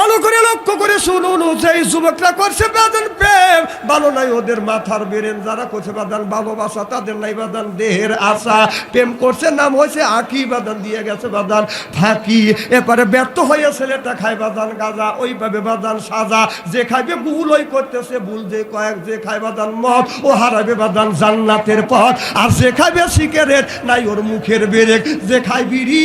ভালো করে লক্ষ্য করে শুনুন সেই যুবকরা করছে বাদান প্রেম, ভালো নাই ওদের মাথার বেরেন, যারা করছে বাদান ভালোবাসা তাদের নাই বাদান দেহের আশা। প্রেম করছে, নাম হয়েছে আঁকি বাদান দিয়ে গেছে বাদান ফাঁকি। এবারে ব্যর্থ হয়ে ছেলেটা খায় বাদান গাজা, ওইভাবে বাদান সাজা। যে খাইবে ভুল, ওই করতেছে ভুল। যে কয়েক, যে খায় বাদান মদ, ও হারাবে বাদান জান্নাতের পথ। আর যে খাইবে সিগারেট, নাই ওর মুখের বেরেক। যে খায় বিড়ি,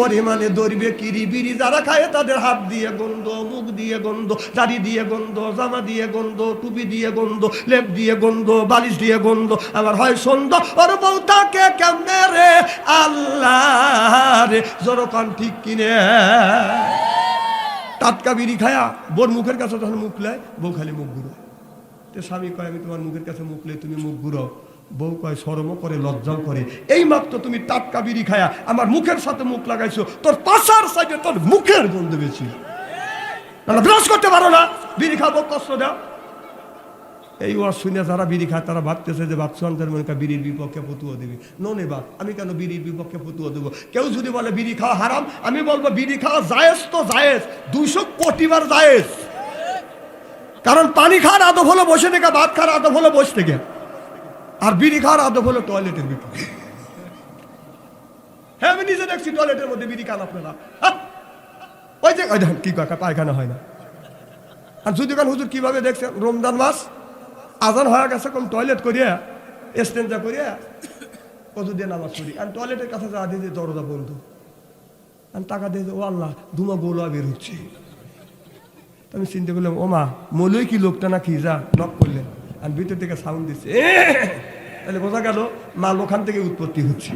ওর মানে ধরবে কিরি বিড়ি। যারা খায় তাদের হাত দিয়ে গন্ধ মুখ দিয়ে গন্ধ, দাড়ি দিয়ে গন্ধ, জামা দিয়ে গন্ধ, টুপি দিয়ে গন্ধ, লেপ দিয়ে গন্ধ, বালিশ দিয়ে গন্ধ। আমার হয় সন্ধ্যা, ওর বউ তাকে কেমনে রে? আল্লাহ রে জোরকান ঠিক কিনে। টাটকা বিড়ি খায়া বোর মুখের কাছে যখন মুখ লেয় বউ খালি মুখ ঘুরো তো স্বামী কয়, আমি তোমার মুখের কাছে মুখ লে তুমি মুখ ঘুরো বউ কয় সরমও করে, লজ্জাও করে। এই মাত্র তুমি টাটকা বিড়ি খায়া আমার মুখের সাথে মুখ লাগাইছো, তোর পাশার সাইডে তোর মুখের গন্ধ বেশি। না ব্রাশ করতে পারো না। বিড়ি খাব, কষ্ট দাও। এই ওয়াজ শুনে যারা বিড়ি খায়, তারা ভাবতেছে যে বাচ্চাদের মনে করে বিড়ির বিপক্ষে ফতুয়া দেবে। ননে বাপ, আমি কেন বিড়ির বিপক্ষে ফতুয়া দেবো? কেউ যদি বলে বিড়ি খাওয়া হারাম, আমি বলব বিড়ি খাওয়া জায়েজ তো জায়েজ, দুইশো কোটি বার জায়েজ। কারণ পানি খাওয়ার আদব হলো বসে থেকে, ভাত খাওয়ার আদব হলো বসে থেকে। আর বিড়ি খাওয়ার আদব হলো টয়লেটের বিপক্ষে। হ্যাঁ আমি নিজে দেখছি টয়লেটের মধ্যে বিড়ি খান আপনারা? ওই যে, ওই দেখেন, কি কাকা পায়খানা হয় না। আর যদি কান হুজুর কীভাবে দেখছেন রমজান মাস, আজান হয়ে গেছে কোন টয়লেট করিয়া এস্তেঞ্জা করিয়া কত দিয়ে নামাজ পড়ি। আর টয়লেটের কাছে যা দিয়ে দরজা বন্ধ। আর টাকা দিয়ে ও আল্লাহ, ধুমা গোলা বের হচ্ছে। আমি চিন্তা করলাম, ও মা, মলই কি লোকটা না কি যা নক করলেন। আর ভিতর থেকে সাউন্ড দিচ্ছে তাহলে বোঝা গেল মাল ওখান থেকে উৎপত্তি হচ্ছে।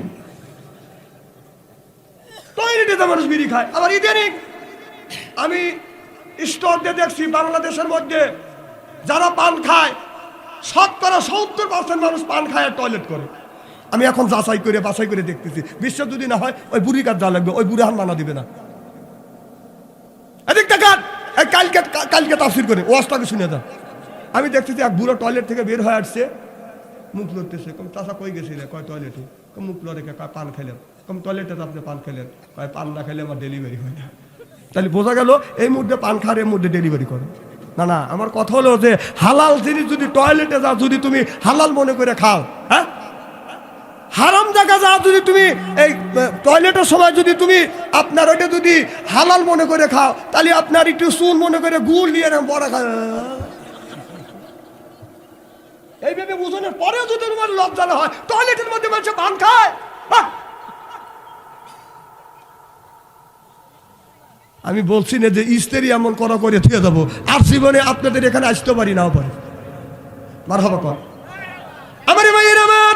টয়লেটে তো মানুষ বিড়ি খায়, আবার ইদানিং আমি স্টোর দিয়ে দেখছি বাংলাদেশের মধ্যে যারা পান খায়, শতকরা সত্তর পার্সেন্ট মানুষ পান খায় আর টয়লেট করে। আমি এখন যাচাই করে, বাছাই করে দেখতেছি। বিশ্বাস যদি না হয়, ওই বুড়ি কাজ যা লাগবে, ওই বুড়ি হান মানা দিবে না। এদিক কালকে কালকে তাফসির করে ওয়াজটাকে শুনে দাও আমি দেখতেছি এক বুড়ো টয়লেট থেকে বের হয়ে আসছে। মুখ লড়তেছে, কম চাষা কই গেছিলে কয় টয়লেটে কম মুখ লড়ে পান খেলেন। কম টয়লেটে আপনি পান খেলেন। কয় পান না খেলে আমার ডেলিভারি হয় না। তাহলে বোঝা গেল এই মুহূর্তে পান এর মধ্যে ডেলিভারি করো। না না, আমার কথা হলো যে হালাল জিনিস যদি টয়লেটে যাও, যদি তুমি হালাল মনে করে খাও হ্যাঁ? হারাম জায়গা যা যদি তুমি এই টয়লেটের সময় যদি তুমি আপনার ওইটা যদি হালাল মনে করে খাও, তাহলে আপনার একটু চুন মনে করে গুড় নিয়ে বড় খা এইভাবে বুঝনের পরেও যদি তোমার লজ্জানো হয় টয়লেটের মধ্যে মানুষ পান খায় আমি বলছি না যে ইস্তেরি এমন করা করে থুয়ে যাব। আর জীবনে আপনাদের এখানে আসতে পারি নাও পারে। মার হবা কর। আমার ভাইয়ের আমার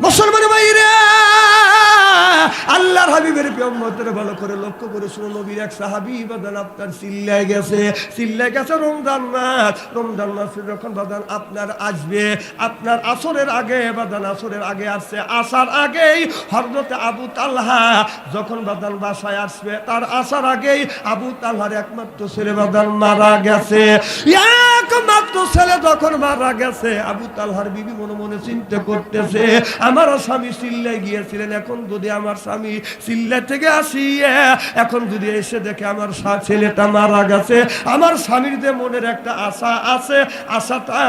মুসলমান ভাইরা আল্লাহর হাবিবের পেয়ম্মতের ভালো করে লক্ষ্য করে শুনো নবীর এক সাহাবি বাদান আপনার চিল্লায় গেছে। চিল্লায় গেছে রমজান মাস। রমজান মাসে যখন বাদান আপনার আসবে আপনার আসরের আগে বাদান আসরের আগে আসছে, আসার আগেই হরদতে আবু তালহা যখন বাদান বাসায় আসবে, তার আসার আগেই আবু তালহার একমাত্র ছেলে বাদান মারা গেছে। একমাত্র ছেলে যখন মারা গেছে, আবু তালহার বিবি মনে মনে চিন্তা করতেছে আমার স্বামী গিয়েছিলেন, এখন যদি আমার স্বামী থেকে এখন যদি এসে দেখে আমার ছেলেটা মারা গেছে, আমার স্বামীর যে মনের একটা আশা আছে, আশাটা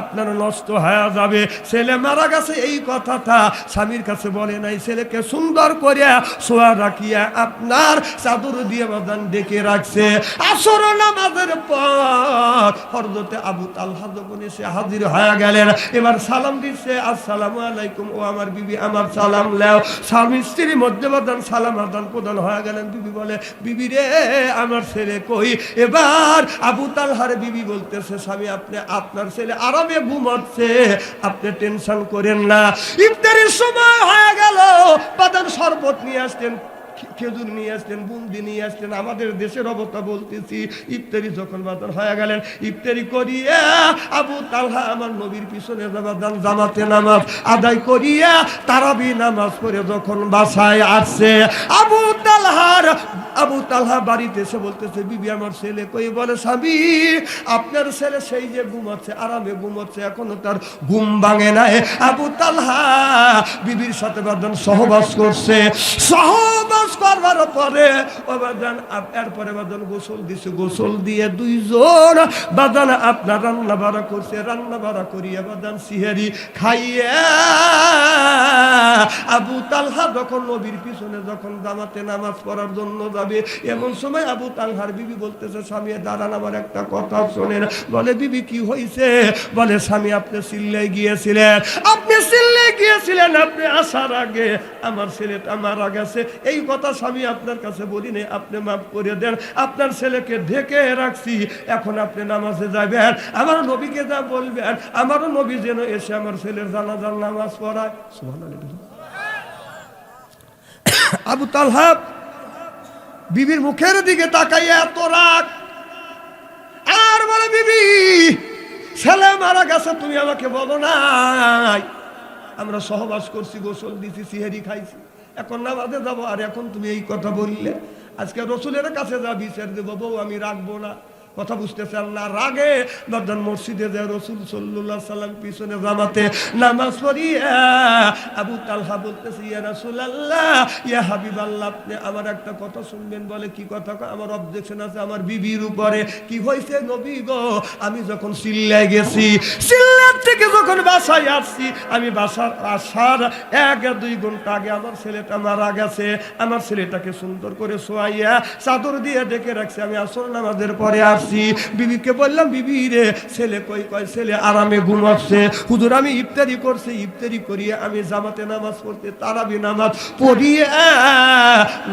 আপনার নষ্ট হয়ে যাবে। ছেলে মারা গেছে এই কথাটা স্বামীর কাছে বলে নাই। ছেলেকে সুন্দর করে শোয়া রাখিয়া আপনার চাদর দিয়ে বাদান ডেকে রাখছে। আসর নামাজের পর হরদতে আবু তালহা যখন এসে হাজির হয়ে গেলেন, এবার সালাম দিচ্ছে আসসালামু আলাইকুম, ও আমার বিবি, আমার সালাম লেও স্বামী স্ত্রীর মধ্যে বাদান সালাম আদান প্রদান হয়ে গেলেন। বিবি বলে, বিবি রে, আমার ছেলে কই? এবার আবু তালহার বিবি বলতেছে, স্বামী, আপনি, আপনার ছেলে আরামে ঘুমাচ্ছে, আপনি টেনশন করেন না। ইফতারের সময় হয়ে গেল বাদান শরবত নিয়ে আসতেন। খেজুর নিয়ে আসলেন, বুন্দি নিয়ে আসলেন, আমাদের দেশের অবস্থা বলতেছি, ইফতারি যখন বাদন হয়ে গেলেন, ইফতারি করিয়া আবু তালহা আমার নবীর পিছনে জামাদান জামাতে নামাজ আদায় করিয়া তারাবি নামাজ পড়ে যখন বাসায় আসছে, আবু তালহার, আবু তালহা বাড়িতে এসে বলতেছে, বিবি, আমার ছেলে কই? বলে, স্বামী, আপনার ছেলে সেই যে ঘুমাচ্ছে, আরামে ঘুমাচ্ছে, এখনও তার ঘুম ভাঙে নাই। আবু তালহা বিবির সাথে বাদন সহবাস করছে। সহবাস করার নামার পরে ও বাদান এরপরে বাদান গোসল দিছে, গোসল দিয়ে দুইজন বাদান আপনার রান্না বাড়া করছে, রান্না বাড়া করিয়া বাদান সিহারি খাইয়ে। আবু তালহা যখন নবীর পিছনে যখন জামাতে নামাজ পড়ার জন্য যাবে, এমন সময় আবু তালহার বিবি বলতেছে, স্বামী, দাঁড়ান, আমার একটা কথা শোনেন। বলে, বিবি, কি হয়েছে বলে, স্বামী, আপনি সিল্লাই গিয়েছিলেন। আপনি সিল্লে গিয়েছিলেন, আপনি আসার আগে আমার ছেলেটা মারা গেছে। এই কথা স্বামী আপনার কাছে বলিনি আপনি মাফ করে দেন। আপনার ছেলেকে ঢেকে রাখছি, এখন আপনি নামাজে যাবেন। আমার নবীকে যা বলবেন, আমারও নবী যেন এসে আমার ছেলের জানাজার নামাজ পড়ায়। আবু তালহাব বিবির মুখের দিকে তাকাইয়া এত রাগ। আর বলে, বিবি, ছেলে মারা গেছে, তুমি আমাকে বলো নাই। আমরা সহবাস করছি, গোসল দিছি, সিহেরি খাইছি। এখন নামাজে যাব, আর এখন তুমি এই কথা বললে, আজকে রসুলের কাছে যাবি বিচার দেবো, বউ আমি রাখব না। কথা বুঝতেছেন না রাগে নর্দান মসজিদে যে রসুল সাল্লাহ সাল্লাম পিছনে জামাতে নামাজ পড়িয়া আবু তালহা বলতেছে, ইয়া রাসূলুল্লাহ, ইয়া হাবিবাল্লাহ, আপনি আমার একটা কথা শুনবেন বলে কি কথা? আমার অবজেকশন আছে, আমার বিবির উপরে। কি হয়েছে নবী গো? আমি যখন সিল্লায় গেছি সিল্লার থেকে যখন বাসায় আসছি, আমি বাসার আসার এক দুই ঘণ্টা আগে আমার ছেলেটা মারা গেছে। আমার ছেলেটাকে সুন্দর করে শোয়াইয়া চাদর দিয়ে ডেকে রাখছি। আমি আসর নামাজের পরে আসছি। বিবিকে বললাম, বিবি রে, ছেলে কই কয়? ছেলে আরামে ঘুমাচ্ছে। হুজুর, আমি ইফতারি করছি, ইফতারি করিয়ে আমি জামাতে নামাজ পড়তে তারাবি নামাজ পড়িয়ে,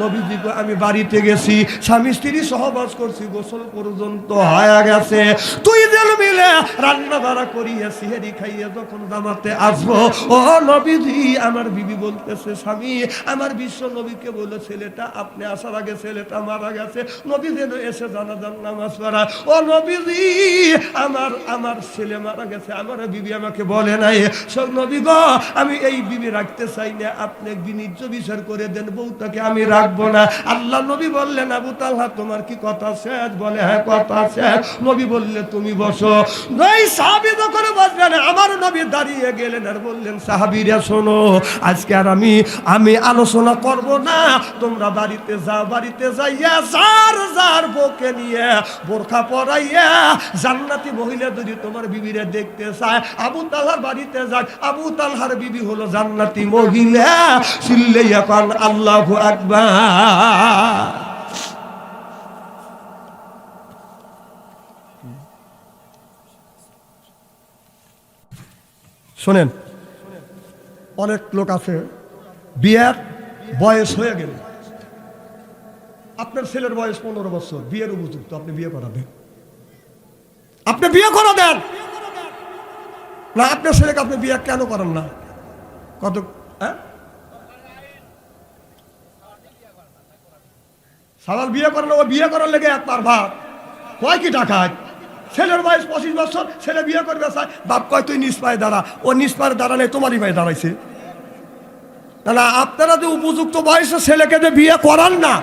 নবীজি গো, আমি বাড়িতে গেছি। স্বামী স্ত্রী সহবাস করছি, গোসল পর্যন্ত হয়ে গেছে। তুই যেন মিলে রান্না বাড়া করিয়ে সিহেরি খাইয়ে যখন জামাতে আসব, ও নবীজি, আমার বিবি বলতেছে, স্বামী, আমার বিশ্ব নবীকে বলে, ছেলেটা আপনি আসার আগে, ছেলেটা মারা গেছে। নবী যেন এসে জানা জানাজান নামাজ পড়া আমার আমার ছেলে মারা গেছে, আমার বিবি আমাকে বলে নাই নবী গো, আমি এই বিবি রাখতে চাই না, আপনি বিচার করে দেন, বউটাকে আমি রাখব না। আল্লাহ নবী বললেন, আবু তালহা, তোমার কি কথা শেষ? বলে হ্যাঁ কথা শেষ। নবী বললে, তুমি বসো। এই সাহাবি যখন বসবেন আমার নবী দাঁড়িয়ে গেলেন আর বললেন, সাহাবিরা, শোনো, আজকে আর আমি আমি আলোচনা করব না, তোমরা বাড়িতে যাও, বাড়িতে যাইয়া যার যার বউকে নিয়ে বোরখা পরাইয়া জান্নাতি মহিলা যদি তোমার বিবিরে দেখতে চায়, আবু তালহার বাড়িতে যাক আবু তালহার বিবি হলো জান্নাতি মহিলা। সিল্লে এখন আল্লাহ আকবার। শোনেন, অনেক লোক আছে, বিয়ের বয়স হয়ে গেল। আপনার ছেলের বয়স পনেরো বছর, বিয়ের উপযুক্ত, আপনি বিয়ে করাবেন। আপনি বিয়ে করা দেন না, আপনার ছেলেকে আপনি বিয়ে কেন করেন না? কত হ্যাঁ? সালাল বিয়ে করানো, ও বিয়ে করার লেগে এক পার ভাত। কয় কি টাকা ছেলের বয়স পঁচিশ বছর, ছেলে বিয়ে করবে চায় বাপ কয়, তুই নিজ পায়ে দাঁড়া। ও নিজ পায়ে দাঁড়ানে তোমারই পায়ে দাঁড়াইছে। না, আপনারা যে উপযুক্ত বয়সে ছেলেকে যে বিয়ে করান না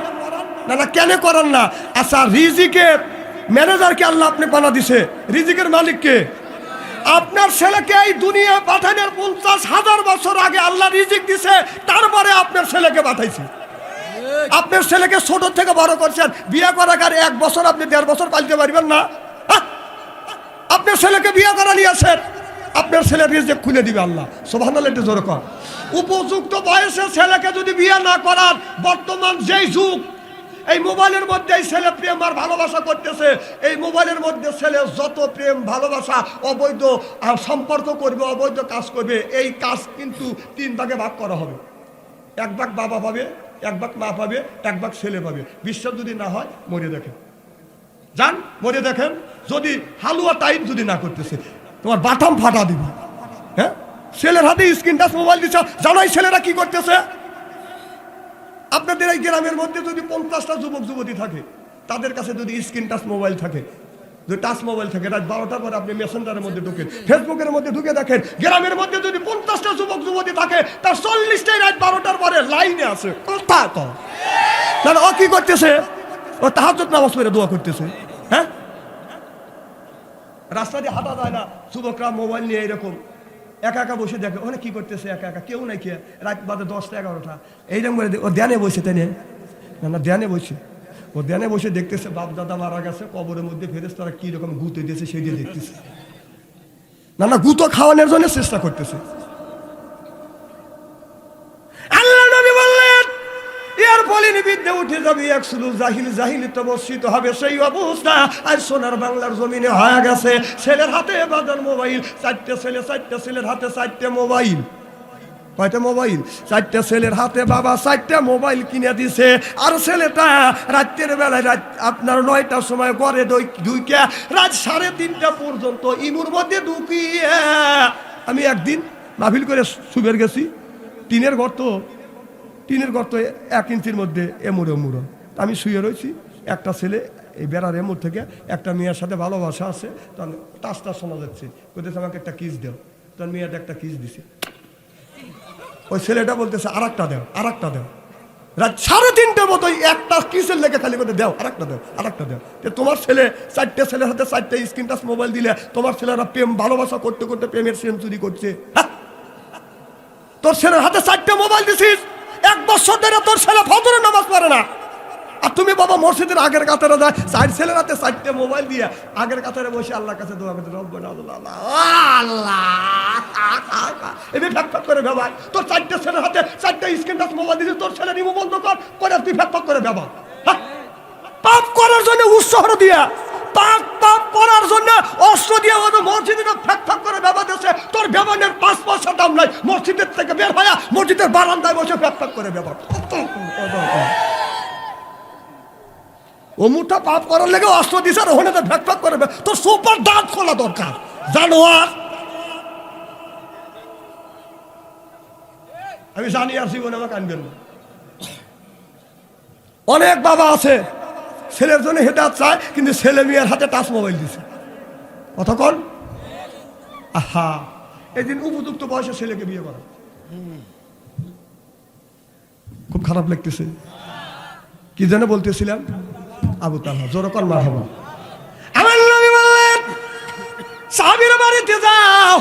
না কেন করান না? আচ্ছা রিজিকের ম্যানেজারকে আল্লাহ আপনি বানা দিছে। রিজিকের মালিককে। আপনার ছেলেকে এই দুনিয়া পাঠানোর পঞ্চাশ হাজার বছর আগে আল্লাহ রিজিক দিছে, তারপরে আপনার ছেলেকে পাঠাইছে। আপনার ছেলেকে ছোট থেকে বড় করছেন, বিয়ে করার এক বছর আপনি দেড় বছর পালতে পারবেন না? আপনার ছেলেকে বিয়ে করা নিয়েছেন। আপনার ছেলের রিজেক খুলে দিবে আল্লাহ। সোভান একটু জোরে কর উপযুক্ত বয়সে ছেলেকে যদি বিয়ে না করার বর্তমান যেই যুগ এই মোবাইলের মধ্যে এই ছেলে প্রেম আর ভালোবাসা করতেছে। এই মোবাইলের মধ্যে ছেলে যত প্রেম, ভালোবাসা, অবৈধ সম্পর্ক করবে, অবৈধ কাজ করবে, এই কাজ কিন্তু তিন ভাগে ভাগ করা হবে। এক ভাগ বাবা পাবে, এক ভাগ মা পাবে, এক ভাগ ছেলে পাবে। বিশ্বাস যদি না হয়, মরে দেখেন। যান, মরে দেখেন। যদি হালুয়া টাইম যদি না করতেছে, তোমার বাটাম ফাটা দিবে। হ্যাঁ? ছেলের হাতে স্ক্রিন টাচ মোবাইল দিচ্ছে জানাই ছেলেরা কি করতেছে? আপনাদের এই গ্রামের মধ্যে যদি পঞ্চাশটা যুবক যুবতী থাকে তাদের কাছে যদি স্ক্রিন টাচ মোবাইল থাকে যদি টাচ মোবাইল থাকে রাত বারোটার পরে আপনি মেসেঞ্জারের মধ্যে ঢুকেন ফেসবুকের মধ্যে ঢুকে দেখেন গ্রামের মধ্যে যদি পঞ্চাশটা যুবক যুবতী থাকে তার চল্লিশটাই রাত বারোটার পরে লাইনে আছে। কথা তো না না, ও কি করতেছে? ও তাহাজত নামাজ পড়ে দোয়া করতেছে। হ্যাঁ? রাস্তা দিয়ে হাঁটা যায় না যুবকরা মোবাইল নিয়ে এরকম। একা একা বসে দেখে, ওখানে কি করতেছে একা একা? কেউ নাই কে? রাত বাদে দশটা এগারোটা। এইরকম করে ও ধ্যানে বসে তাই না? না ধ্যানে বসে। ও ধ্যানে বসে দেখতেছে, বাপ দাদা মারা গেছে, কবরের মধ্যে ফেরেস তারা কীরকম গুতে দিয়েছে, সেই দিয়ে দেখতেছে। না না, গুতো খাওয়ানোর জন্য চেষ্টা করতেছে আল্লাহ নবী বললেন এর বলিনি বিদ্যে উঠে যাবে এক শুধু জাহিল, জাহিলি তো বর্ষিত হবে সেই অবস্থা। আর সোনার বাংলার জমিনে হয়ে গেছে ছেলের হাতে বাজার মোবাইল, চারটে ছেলে, চারটে ছেলের হাতে চারটে মোবাইল। কয়টা মোবাইল? চারটে ছেলের হাতে বাবা চারটে মোবাইল কিনে দিছে। আর ছেলেটা রাত্রের বেলায় রাত আপনার নয়টার সময় ঘরে ঢুকে রাত সাড়ে তিনটা পর্যন্ত ইমুর মধ্যে ঢুকিয়ে আমি একদিন মাহফিল করে সুবের গেছি। টিনের গর্ত টিনের গর্ত এক ইঞ্চির মধ্যে এমুড়ো মুড়ো আমি শুয়ে রয়েছি, একটা ছেলে এই বেড়ার এমুর থেকে একটা মেয়ের সাথে ভালোবাসা আছে তখন টাচটা শোনা যাচ্ছে। কোথায় আমাকে একটা কিস দেও। তখন মেয়েটা একটা কিস দিছে। ওই ছেলেটা বলতেছে আর একটা দেও আর একটা দেও। রাত সাড়ে তিনটে মতো একটা কিসের লেগে খালি করে দেও আর একটা দেও আর একটা দেও। যে তোমার ছেলে, চারটে ছেলের হাতে চারটে স্ক্রিন টাচ মোবাইল দিলে তোমার ছেলেরা প্রেম, ভালোবাসা করতে করতে প্রেমের সেঞ্চুরি করছে। হ্যাঁ? তোর ছেলের হাতে চারটে মোবাইল দিছিস? এক বছর ধরে তোর ছেলে ফজরের নামাজ পড়ে না। আর তুমি বাবা মসজিদের আগের কাতারে যায়, চার ছেলের হাতে চারটে মোবাইল দিয়ে আগের কাতারে বসে আল্লাহর কাছে দোয়া করতে রব্বানা আল্লাহ, এমনি ফ্যাক করে ব্যবহার। তোর চারটে ছেলের হাতে চারটে স্ক্রিন টাচ মোবাইল দিয়েছে, তোর ছেলে রিমো বন্ধ কর, করে তুই ফ্যাক করে ব্যবহার। হ্যাঁ? পাপ করার জন্য উৎসাহ দিয়া করার জন্য অস্ত্র দিয়ে ওদের ফ্যাক ফ্যাক করে ব্যবহার তোর ব্যবহারের পাঁচ পয়সা দাম নাই। মসজিদের থেকে বের হয়ে মসজিদের বারান্দায় বসে ফ্যাক ফ্যাক করে ব্যবহার পাপ করার লেগে অস্ত্র দিছে আর ওখানে তো ভ্যাক ভ্যাক করে তোর সুপার দাঁত খোলা দরকার। জানোয়ার। আমি জানি আর জীবনে আমাকে আনবেন অনেক বাবা আছে ছেলের জন্য হেদাত চায়, কিন্তু ছেলে মেয়ের হাতে টাচ মোবাইল দিছে। কতক্ষণ আহা, এদিন উপযুক্ত বয়সে ছেলেকে বিয়ে করা। খুব খারাপ লাগতেছে। কি যেন বলতেছিলাম? আবু তালহা জোরকর মার হবা আমার নবী বললেন সাহাবীর বাড়িতে যাও।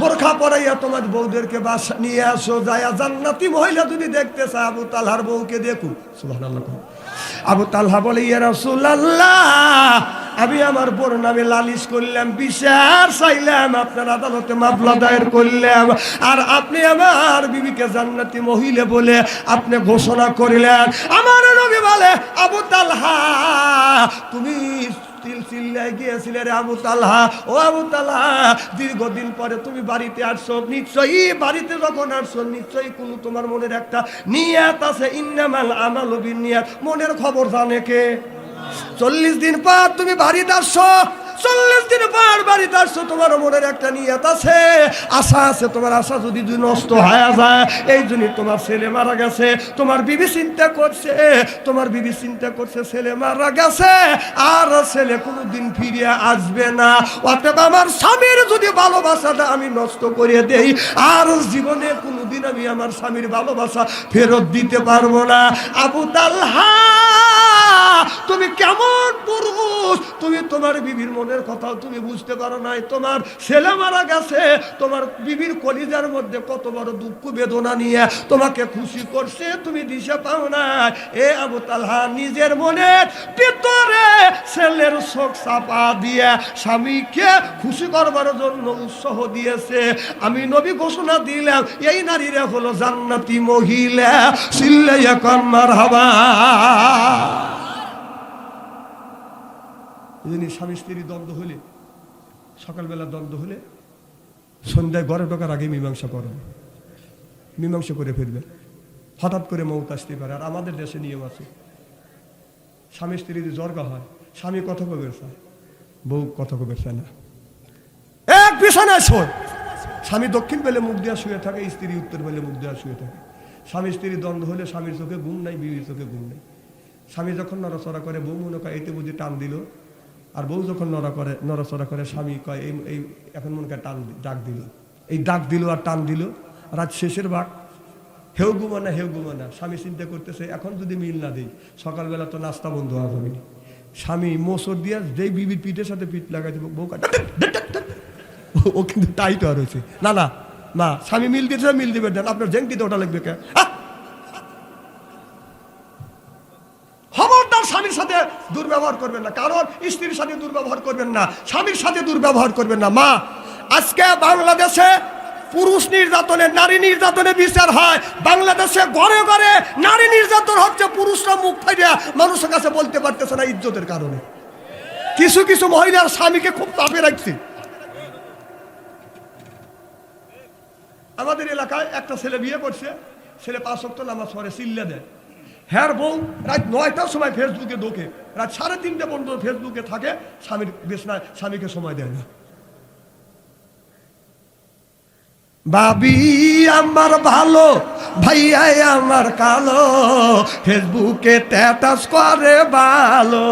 বোরখা পরাইয়া তোমার বউদেরকে বাসা নিয়ে আসো। যায়া জান্নাতি মহিলা যদি দেখতে চায়, আবু তালহার বউকে দেখু সুবহানাল্লাহ। আবু তালহা বলে, ইয়া রাসূলুল্লাহ, আমি আমার বোর নামে লালিশ করলাম, বিচার চাইলাম, আপনার আদালতে মামলা দায়ের করলাম, আর আপনি আমার বিবিকে জান্নাতি মহিলে বলে আপনি ঘোষণা করিলেন। আমার নবী বলে, আবু তালহা, তুমি তিল গিয়েছিলে রে আবু ও আবু দীর্ঘদিন পরে তুমি বাড়িতে নিশ্চয়ই বাড়িতে নিশ্চয়ই কোনো তোমার মনের একটা মনের খবর জানে কে? চল্লিশ দিন পর তুমি বাড়িতে আসছো। চল্লিশ দিন পর বাড়িতে আসছো, তোমার মনের একটা নিয়ত আছে। আশা আছে, তোমার আশা যদি নষ্ট হয়ে যায়, এই জন্য তোমার ছেলে মারা গেছে। তোমার বিবি চিন্তা করছে, তোমার বিবি চিন্তা করছে, ছেলে মারা গেছে, আর ছেলে কোনোদিন ফিরে আসবে না। অতএব আমার স্বামীর যদি ভালোবাসাটা আমি নষ্ট করে দেই, আর জীবনে কোনোদিন আমি আমার স্বামীর ভালোবাসা ফেরত দিতে পারব না। আবু তালহা, তুমি কেমন পুরুষ? তুমি তোমার বিবির মনের কথাও তুমি বুঝতে পারো নাই। তোমার ছেলে মারা গেছে, তোমার বিবির কলিজার মধ্যে কত বড় দুঃখ বেদনা নিয়ে তোমাকে খুশি করছে, তুমি দিশে পাও না এ আবু তালহা, নিজের মনের ভিতরে ছেলের শোক চাপা দিয়ে স্বামীকে খুশি করবার জন্য উৎসাহ দিয়েছে। আমি নবী ঘোষণা দিলাম, এই নারীরা হলো জান্নাতি মহিলা। সিল্লাইয়া কন্মার হাবা যিনি স্বামী স্ত্রী দ্বন্দ্ব হলে, সকালবেলা দ্বন্দ্ব হলে সন্ধ্যায় ঘরে ঢোকার আগে মীমাংসা করেন মীমাংসা করে ফিরবেন হঠাৎ করে মৌত আসতে পারে। আর আমাদের দেশে নিয়ম আছে। স্বামী স্ত্রী যদি জর্গা হয়, স্বামী কথা কবে বউ কথা কবে না। এক বিছানায় শোয়। স্বামী দক্ষিণ পেলে মুখ দেওয়া শুয়ে থাকে স্ত্রী উত্তর পেলে মুখ দেওয়া শুয়ে থাকে। স্বামী স্ত্রী দ্বন্দ্ব হলে স্বামীর চোখে ঘুম নাই, বিবির চোখে ঘুম নেই। স্বামী যখন নড়াচড়া করে, বউ মনে করে, এতে বুঝি টান দিল। আর বউ যখন নড়া করে, নড়াচড়া করে, স্বামী কয়, এই এই, এখন মনে করে টান ডাক দিল। এই ডাক দিল আর টান দিল। রাত শেষের ভাগ হেউ ঘুমো না হেউ ঘুমো না। স্বামী চিন্তা করতেছে, এখন যদি মিল না দিই, সকালবেলা তো নাস্তা বন্ধ হওয়া না। স্বামী মোসর দিয়া যেই বিবির পিঠের সাথে পিঠ লাগাই দেবো বউ কাটা ও- কিন্তু টাইট আর হয়েছে। না না না, স্বামী মিল দিয়েছে মিল দিবে, দেন আপনার জেংটিতে ওটা লাগবে কে! স্বামীর সাথে দুর্ব্যবহার করবেন না, কারণ স্ত্রীর সাথে দুর্ব্যবহার করবেন না, স্বামীর সাথে দুর্ব্যবহার করবেন না। মা, আজকে বাংলাদেশে পুরুষ নির্যাতনে, নারী নির্যাতনে বিচার হয়। বাংলাদেশে ঘরে ঘরে নারী নির্যাতন হচ্ছে, পুরুষরা মুখ ফাইয়া মানুষের কাছে বলতে পারতেছে না ইজ্জতের কারণে। কিছু কিছু মহিলার স্বামীকে খুব চাপে রাখছে আমাদের এলাকায় একটা ছেলে বিয়ে করছে, ছেলে পাঁচ সপ্তাহ নামাজ পড়ে, চিল্লে দেয়। হ্যার বউ রাত নয়টার সময় ফেসবুকে ঢোকে, রাত সাড়ে তিনটে পর্যন্ত ফেসবুকে থাকে, স্বামীর বেশনায় স্বামীকে সময় দেয় না। বাবি আমার ভালো, ভাইয়াই আমার কালো, ফেসবুকে ট্যাটাস করে ভালো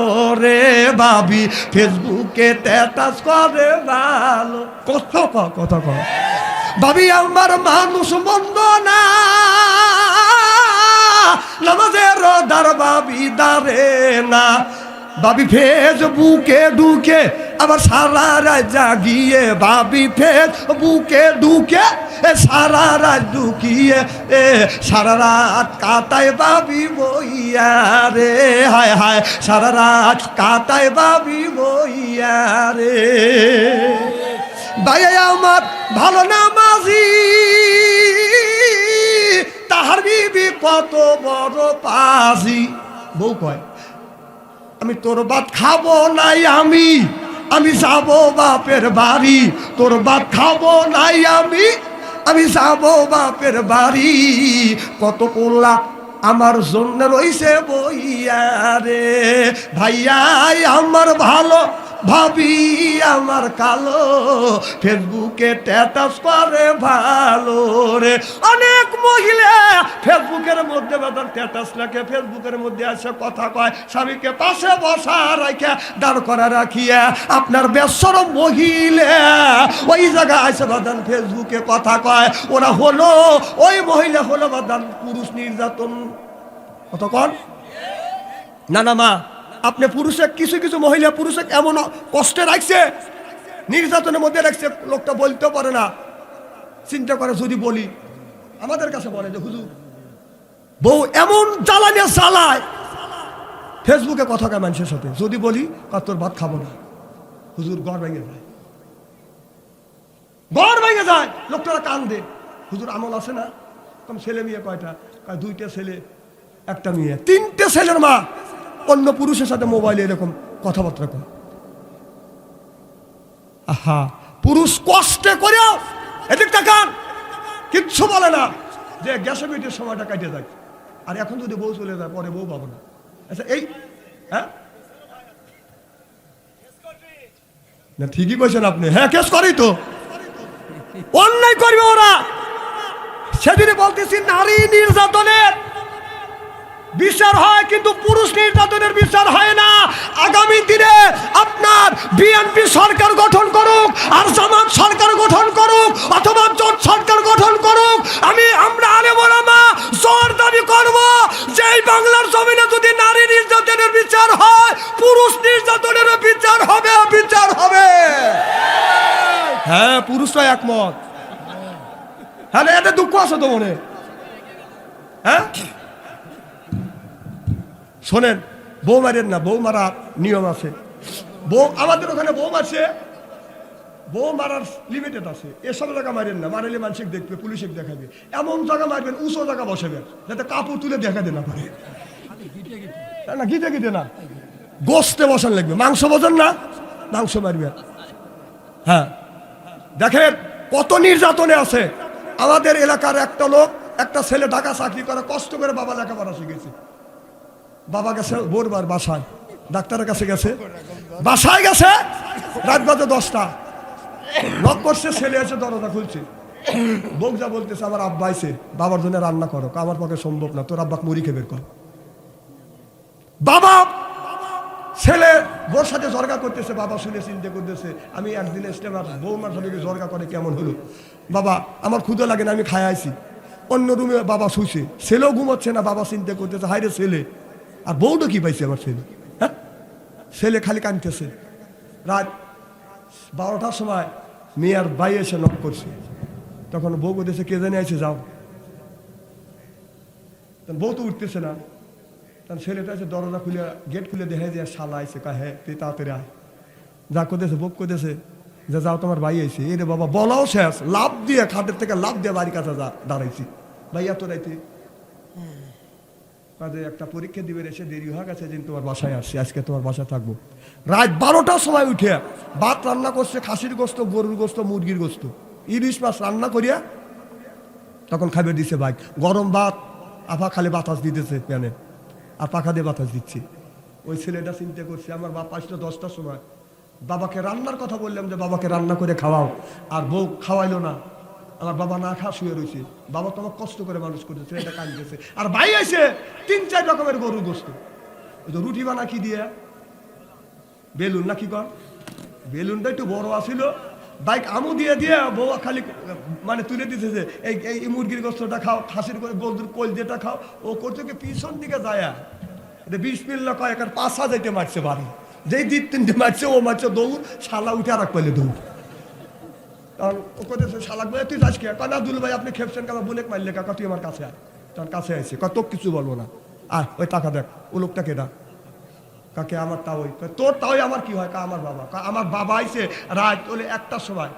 রে বাবি ফেসবুকে ট্যাটাস করে ভালো। কত ক কত ক। ভাবি, আমার মানুষ মন্দ না। নামাজের দার বাবি দারে না। বাবি ফেজ বুকে ঢুকে, আবার সারা রাত জাগিয়ে বাবি ফেজ বুকে ঢুকে, এ সারা রাত ঢুকিয়ে, এ সারা রাত কাটায় বাবি বইয়া রে। হায় হায়, সারা রাত কাটায় বাবি বইয়া রে। ভাই আমার ভালো নামাজি। তাহার বিবি কত বড় পাজি। বউ কয়, আমি তোর ভাত খাব নাই আমি আমি যাব বাপের বাড়ি। তোর ভাত খাব নাই আমি আমি যাব বাপের বাড়ি। কত পোলা আমার জন্য রইছে বইয়া রে। ভাইয়াই আমার ভালো ভাবি আমার কালো ফেসবুকে ট্যাটাস করে ভালো রে। অনেক মহিলা ফেসবুকের মধ্যে বেতন স্ট্যাটাস লেখে, ফেসবুকের মধ্যে আসে কথা কয়, স্বামীকে পাশে বসা রাখে দাঁড় করা রাখিয়া, আপনার বেসর মহিলা ওই জায়গায় আসে বাদান ফেসবুকে কথা কয়, ওরা হলো, ওই মহিলা হলো বাদান পুরুষ নির্যাতন। কত কতক্ষণ না না, মা। আপনি পুরুষে কিছু কিছু মহিলা পুরুষে এমন কষ্টে রাখছে, নির্যাতনের মধ্যে রাখছে, লোকটা বলতেও পারে না। চিন্তা করে যদি বলি, আমাদের কাছে বলে যে, হুজুর, বউ এমন জ্বালানে চালায় ফেসবুকে কথা কয় মানুষের সাথে। যদি বলি আর তোর ভাত খাব না। হুজুর গড় ভেঙে যায়। গড় ভেঙে যায়। লোকটারা কান দে হুজুর, আমল আছে না? কম ছেলে মেয়ে কয়টা? দুইটা ছেলে, একটা মেয়ে। তিনটে ছেলের মা। অন্য পুরুষের সাথে মোবাইলে এরকম কথাবার্তা কয়। আহা, পুরুষ কষ্টে করেও এদিক তাকান, কিচ্ছু বলে না। যে গ্যাসে মিটের সময়টা কাটিয়ে যায় আর এখন যদি বউ চলে যায়, পরে বউ পাবো না। আচ্ছা এই হ্যাঁ? না, ঠিকই কইছেন আপনি। হ্যাঁ কেস করেই তো। অন্যায় করবে ওরা। সেদিনে বলতেছি, নারী নির্যাতনের বিচার হয়, কিন্তু পুরুষ নির্যাতনের বিচার হয় না। আগামী দিনে আপনার বিএনপি সরকার গঠন করুক, আর জামাত সরকার গঠন করুক, অথবা জোট সরকার গঠন করুক, আমি, আমরা আলে মা জোর দাবি করব যে বাংলার জমিনে যদি নারী নির্যাতনের বিচার হয়, পুরুষ নির্যাতনের বিচার হবে বিচার হবে। হ্যাঁ পুরুষরা একমত। হ্যাঁ এতে দুঃখ আছে তো মনে। হ্যাঁ? শোনেন, বউ মারেন না বউ মারার নিয়ম আছে। বউ, আমাদের ওখানে বউ মারছে, বউ মারার লিমিটেড আছে। এসব জায়গা মারেন না মারলে মানসিক দেখবে, পুলিশে দেখাবে। এমন জায়গা মারবেন, উঁচু জায়গা বসাবেন, যাতে কাপড় তুলে দেখাতে না পারে। না, গিটে গিটে না। গোস্তে বসান লাগবে। মাংস বসান না, মাংস মারবেন। হ্যাঁ। দেখেন, কত নির্যাতনে আছে। আমাদের এলাকার একটা লোক, একটা ছেলে ঢাকা চাকরি করে, কষ্ট করে বাবা লেখাপড়া শিখেছে। বাবা গেছে বোরবার বাসায়, ডাক্তারের কাছে গেছে। বাসায় গেছে? রাত বাজে দশটা। লক করছে, ছেলে এসে দরজা খুলছে। বউ যা বলতেছে, আমার আব্বা আইছে, বাবার জন্য রান্না করো। আমার পক্ষে সম্ভব না, তোর আব্বাকে মুড়ি খেয়ে বের কর। বাবা, ছেলে বোর সাথে জর্গা করতেছে, বাবা শুনে চিন্তা করতেছে, আমি একদিন ইস্তেমার বৌমার সাথে জর্গা করে কেমন হলো? বাবা, আমার ক্ষুদে লাগে না, আমি খাই আইছি। অন্য রুমে বাবা শুইছে, ছেলেও ঘুমাচ্ছে না, বাবা চিন্তা করতেছে হাইরে ছেলে। আর বউটা কি পাইছে আমার ছেলে? হ্যাঁ? ছেলে খালি কানতেছে রাত বারোটার সময় মেয়ের বাই এসে নক করছে। তখন বউ বলতেছে, কে জানে আছে যাও। বউ তো উঠতেছে না। তখন ছেলেটা এসে দরজা খুলে গেট খুলে দেখে যে, শালা আইছে কা হ্যাঁ তুই তাড়াতাড়ি আয়। যা করতেছে বুক করতেছে যে, যাও, তোমার ভাই আইছে। এ রে বাবা, বলাও শেষ। লাভ দিয়ে, খাটের থেকে লাভ দিয়ে বাড়ির কাছে দাঁড়াইছি। ভাইয়া তো রাইতে কাজে একটা পরীক্ষা দিবে, এসে দেরি হয়ে গেছে, যেন তোমার বাসায় আসছি আজকে তোমার বাসায় থাকব। রাত বারোটার সময় উঠে, ভাত রান্না করছে, খাসির গোস্ত, গরুর গোস্ত, মুরগির গোস্ত। ইলিশ মাছ রান্না করিয়া তখন খাবে দিছে ভাই। গরম ভাত আফা খালি বাতাস দিতেছে প্যানে আর পাখা দিয়ে বাতাস দিচ্ছি। ওই ছেলেটা চিন্তা করছে, আমার বাপ আসলো দশটার সময়। বাবাকে রান্নার কথা বললাম যে, বাবাকে রান্না করে খাওয়াও। আর বউ খাওয়াইলো না। আমার বাবা না খা শুয়ে রয়েছে। বাবা তোমার কষ্ট করে মানুষ করছে, ছেলেটা কাঁদতেছে। আর ভাই আছে তিন, চার রকমের গরুর গোস্ত। ওই তো রুটি বানা কি দিয়ে। বেলুন না কি কর বেলুনটা একটু বড় আসিল বাইক আমু দিয়ে দিয়ে বউ খালি মানে তুলে দিতে যে, এই এই মুরগির গোস্তটা খাও, খাসির করে গলদুর কোল যেটা খাও, ও করছে কি পিছন দিকে যায়। এটা বিশ মিল্লা কয়েক আর পাঁচ হাজারটে মারছে বাড়ি। যেই দ্বীপ তিনটে মারছে, ও মারছে দৌড়, শালা উঠে আর এক পাইলে দৌড়। তখন ও করতেছে শালাক ভাই, তুই যাস কে? কানা দুল ভাই, আপনি খেপছেন কাকা বুলেক মারলে কাকা তুই আমার কাছে আয়? তখন কাছে আইসে কত কিছু বলব না। আয়, ওই টাকা দেখ, ও লোকটা কেটা কাকে? আমার তাওই তোর তাওই আমার কি হয়? কা আমার বাবা। আমার বাবা আইছে রাত বলে একটার সময়।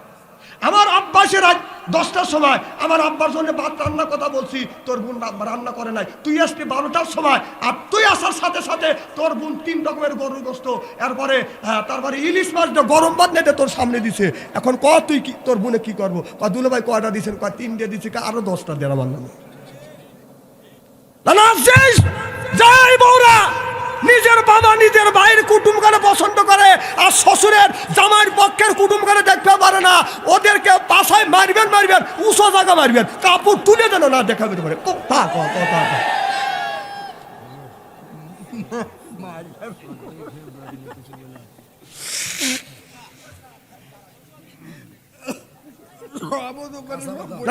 আমার আব্বা এসে রাত দশটার সময় আমার আব্বার জন্য ভাত রান্নার কথা বলছি তোর বোন রান্না করে নাই। তুই আসবি বারোটার সময় আর তুই আসার সাথে সাথে তোর বোন তিন রকমের গরুর গোস্ত। এরপরে হ্যাঁ, তারপরে ইলিশ মাছ গরম ভাত নেটে তোর সামনে দিছে। এখন ক তুই কি তোর বোনে কি করব? ক দুলো ভাই কয়টা দিছেন? কয় তিনটে দিছি? কা আরও দশটা দেন আমার নামে যাই বৌরা! নিজের বাবা নিজের ভাইয়ের কুটুমকারে পছন্দ করে, আর শ্বশুরের জামাইয়ের পক্ষের কুটুমকারে দেখতে পারে না। ওদেরকে বাসায় মারবেন মারবেন, উঁচু জায়গা মারবেন, কাপড় তুলে যেন না দেখা দেখাবে পারে।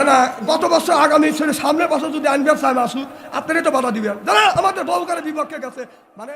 না গত বছর আগামী ছেলে সামনের বছর যদি আনবে সাহেব আসুক, আপনারই তো বাধা দিবেন। দাদা, আমাদের বউ করে বিপক্ষে গেছে। মানে